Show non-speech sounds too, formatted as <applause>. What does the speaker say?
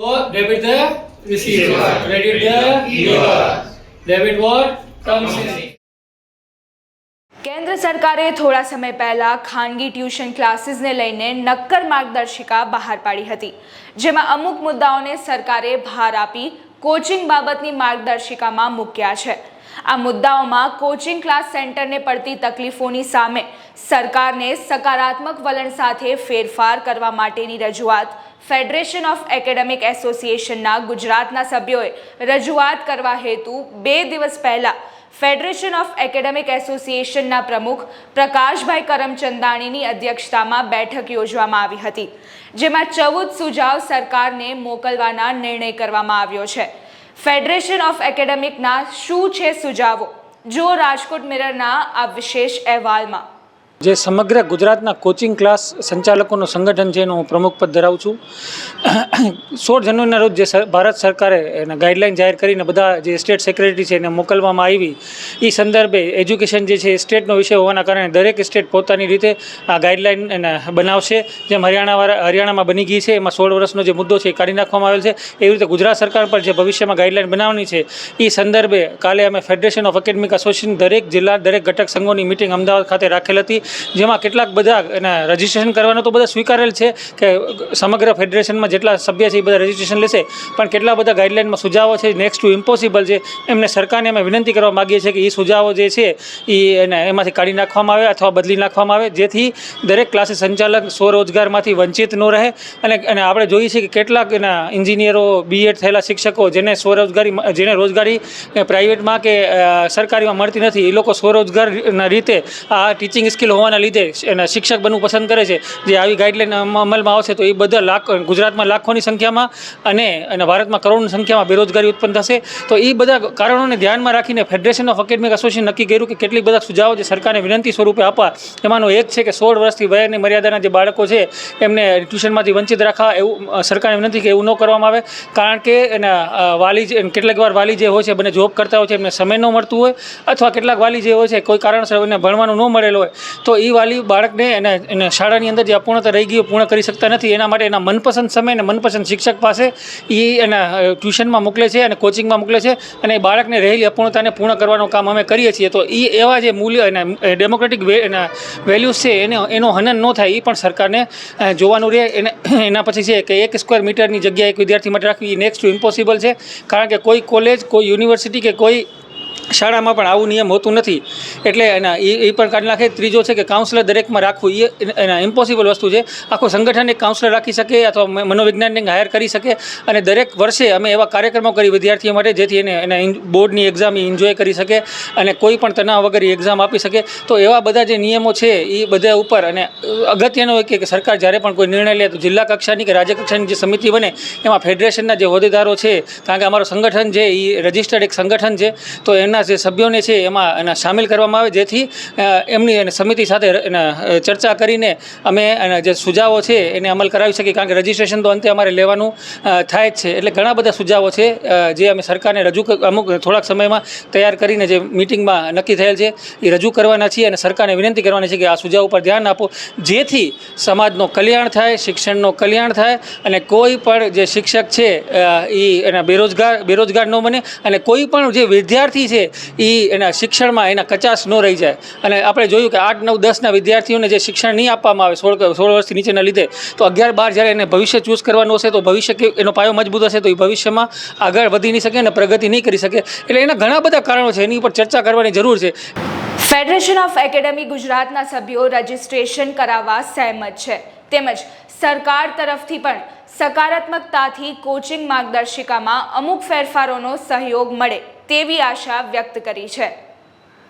What? Debit the receiver. Credit the giver. Debit what? Comes in. કેન્દ્ર સરકારે થોડા સમય પહેલા ખાનગી ટ્યુશન ક્લાસીસને લઈને નક્કર માર્ગદર્શિકા બહાર પાડી હતી જેમાં અમુક મુદ્દાઓને સરકારે ભાર આપી કોચિંગ બાબતની માર્ગદર્શિકામાં મૂક્યા છે આ મુદ્દાઓમાં કોચિંગ ક્લાસ સેન્ટરને પડતી તકલીફોની સામે સરકારને સકારાત્મક વલણ સાથે ફેરફાર કરવા માટેની રજૂઆત ફેડરેશન ઓફ એકેડેમિક એસોસિએશનના ગુજરાતના સભ્યોએ રજૂઆત કરવા હેતુ બે દિવસ પહેલાં ફેડરેશન ઓફ એકેડેમિક એસોસિએશનના પ્રમુખ પ્રકાશભાઈ કરમચંદાણીની અધ્યક્ષતામાં બેઠક યોજવામાં આવી હતી, જેમાં ચૌદ સુઝાવ સરકારને મોકલવાના નિર્ણય કરવામાં આવ્યો છે. ફેડરેશન ઓફ એકેડેમિકના શું છે સુઝાવો? જો રાજકોટ મિરરના આ વિશેષ અહેવાલમાં. જે સમગ્ર ગુજરાતના કોચિંગ ક્લાસ સંચાલકોનું સંગઠન છે એનું હું પ્રમુખ પદ ધરાવું છું. <clears throat> સોળ જાન્યુઆરીના રોજ જે ભારત સરકારે એના ગાઈડલાઇન જાહેર કરીને બધા જે સ્ટેટ સેક્રેટરી છે એને મોકલવામાં આવી. એ સંદર્ભે એજ્યુકેશન જે છે એ સ્ટેટનો વિષય હોવાના કારણે દરેક સ્ટેટ પોતાની રીતે આ ગાઈડલાઇન એને બનાવશે. જેમ હરિયાણાવાળા હરિયાણામાં બની ગઈ છે, એમાં સોળ વર્ષનો જે મુદ્દો છે એ કાઢી નાખવામાં આવેલ છે. એવી રીતે ગુજરાત સરકાર પર જે ભવિષ્યમાં ગાઈડલાઇન બનાવવાની છે એ સંદર્ભે કાલે અમે ફેડરેશન ઓફ એકેડમિક એસોસિએશન દરેક જિલ્લા દરેક ઘટક સંઘોની મિટિંગ અમદાવાદ ખાતે રાખેલ હતી. જેમાં કેટલાક બધા એને રજિસ્ટ્રેશન કરવાનું તો બધા સ્વીકારેલ છે કે સમગ્ર ફેડરેશનમાં જેટલા સભ્ય છે એ બધા રજિસ્ટ્રેશન લેશે. પણ કેટલા બધા ગાઈડલાઇનમાં સુઝાવો છે નેક્સ્ટ ટુ ઇમ્પોસિબલ છે, એમને સરકારને અમે વિનંતી કરવા માગીએ છીએ કે એ સુઝાવો જે છે એ એને એમાંથી કાઢી નાખવામાં આવે અથવા બદલી નાખવામાં આવે, જેથી દરેક ક્લાસીસ સંચાલક સ્વરોજગારમાંથી વંચિત ન રહે. અને અને આપણે જોઈએ છીએ કે કેટલાક એના એન્જિનિયરો બીએડ થયેલા શિક્ષકો જેને સ્વરોજગારી જેને રોજગારી પ્રાઇવેટમાં કે સરકારીમાં મળતી નથી, એ લોકો સ્વરોજગારના રીતે આ ટીચિંગ સ્કિલ હોવાના લીધે એના શિક્ષક બનવું પસંદ કરે છે. જે આવી ગાઈડલાઈન અમલમાં આવશે તો એ બધા લાખ, ગુજરાતમાં લાખોની સંખ્યામાં અને અને ભારતમાં કરોડોની સંખ્યામાં બેરોજગારી ઉત્પન્ન થશે. તો એ બધા કારણોને ધ્યાનમાં રાખીને ફેડરેશન ઓફ એકેડમિક એસોસિએશન નક્કી કર્યું કે કેટલીક બધા સુઝાવો જે સરકારને વિનંતી સ્વરૂપે આપવા, એમાંનો એક છે કે સોળ વર્ષથી વયની મર્યાદાના જે બાળકો છે, એમને ટ્યુશનમાંથી વંચિત રાખવા એવું સરકારને વિનંતી કે એવું ન કરવામાં આવે. કારણ કે એના વાલી જે કેટલીક વાર વાલી જે હોય છે, બંને જોબ કરતા હોય છે, એમને સમય ન મળતું હોય અથવા કેટલાક વાલી જે હોય છે, કોઈ કારણસર એને ભણવાનું ન મળેલ હોય, તો એ વાલી બાળકને એને એને શાળાની અંદર જે અપૂર્ણતા રહી ગઈ પૂર્ણ કરી શકતા નથી. એના માટે એના મનપસંદ સમય અને મનપસંદ શિક્ષક પાસે એ એના ટ્યુશનમાં મોકલે છે અને કોચિંગમાં મોકલે છે અને એ બાળકને રહેલી અપૂર્ણતાને પૂર્ણ કરવાનું કામ અમે કરીએ છીએ. તો એ એવા જે મૂલ્ય એના ડેમોક્રેટિક એના વેલ્યુઝ છે, એને એનો હનન ન થાય એ પણ સરકારને જોવાનું રહે. એને એના પછી છે કે એક સ્ક્વેર મીટરની જગ્યા એક વિદ્યાર્થી માટે રાખવી એ નેક્સ્ટ ટુ ઇમ્પોસિબલ છે. કારણ કે કોઈ કોલેજ કોઈ યુનિવર્સિટી કે કોઈ શાળામાં પણ આવું નિયમ હોતું નથી. એટલે એના એ એ પણ કાઢી નાખે. ત્રીજો છે કે કાઉન્સલર દરેકમાં રાખવું એ, એના ઇમ્પોસિબલ વસ્તુ છે. આખું સંગઠન એક કાઉન્સલર રાખી શકે અથવા મનોવિજ્ઞાનને હાયર કરી શકે અને દરેક વર્ષે અમે એવા કાર્યક્રમો કરી વિદ્યાર્થીઓ માટે જેથી એને, એના બોર્ડની એક્ઝામ એન્જોય કરી શકે અને કોઈ પણ તણાવ વગર એક્ઝામ આપી શકે. તો એવા બધા જે નિયમો છે એ બધા ઉપર અને અગત્યનો કે સરકાર જ્યારે પણ કોઈ નિર્ણય લે તો જિલ્લા કક્ષાની કે રાજ્ય કક્ષાની જે સમિતિ બને એમાં ફેડરેશનના જે હોદ્દેદારો છે, કારણ કે અમારું સંગઠન છે એ રજિસ્ટર્ડ એક સંગઠન છે, તો એના જે સભ્યોને છે એમાં એના સામેલ કરવામાં આવે, જેથી એમની સમિતિ સાથે ચર્ચા કરીને અમે જે સુઝાવો છે એને અમલ કરાવી શકીએ, કારણ કે રજીસ્ટ્રેશન તો અંતે અમારે લેવાનું થાય જ છે. એટલે ઘણા બધા સુઝાવો છે જે અમે સરકારને રજૂ અમુક થોડાક સમયમાં તૈયાર કરીને જે મિટિંગમાં નક્કી થયેલ છે, એ રજૂ કરવાના છીએ અને સરકારને વિનંતી કરવાની છે કે આ સુઝાવ ઉપર ધ્યાન આપો, જેથી સમાજનો કલ્યાણ થાય, શિક્ષણનો કલ્યાણ થાય અને કોઈ પણ જે શિક્ષક છે એ એના બેરોજગાર બેરોજગાર ન બને અને કોઈ પણ જે વિદ્યાર્થી છે એ એના શિક્ષણમાં એના કચાશ ન રહી જાય. અને આપણે જોયું કે આઠ, નવ દસના વિદ્યાર્થીઓને જે શિક્ષણ નહીં આપવામાં આવે, સોળ સોળ વર્ષથી નીચેના લીધે, તો અગિયાર, બાર જ્યારે એને ભવિષ્ય ચૂઝ કરવાનું હશે, તો ભવિષ્ય એનો પાયો મજબૂત હશે, તો એ ભવિષ્યમાં આગળ વધી નહીં શકે અને પ્રગતિ નહીં કરી શકે. એટલે એના ઘણા બધા કારણો છે, એની ઉપર ચર્ચા કરવાની જરૂર છે. ફેડરેશન ઓફ એકેડેમી ગુજરાતના સભ્યો રજિસ્ટ્રેશન કરાવવા સહેમત છે. તેમજ સરકાર તરફથી પણ સકારાત્મકતાથી કોચિંગ માર્ગદર્શિકામાં અમુક ફેરફારોનો સહયોગ મળે. તેવી આશા વ્યક્ત કરી છે.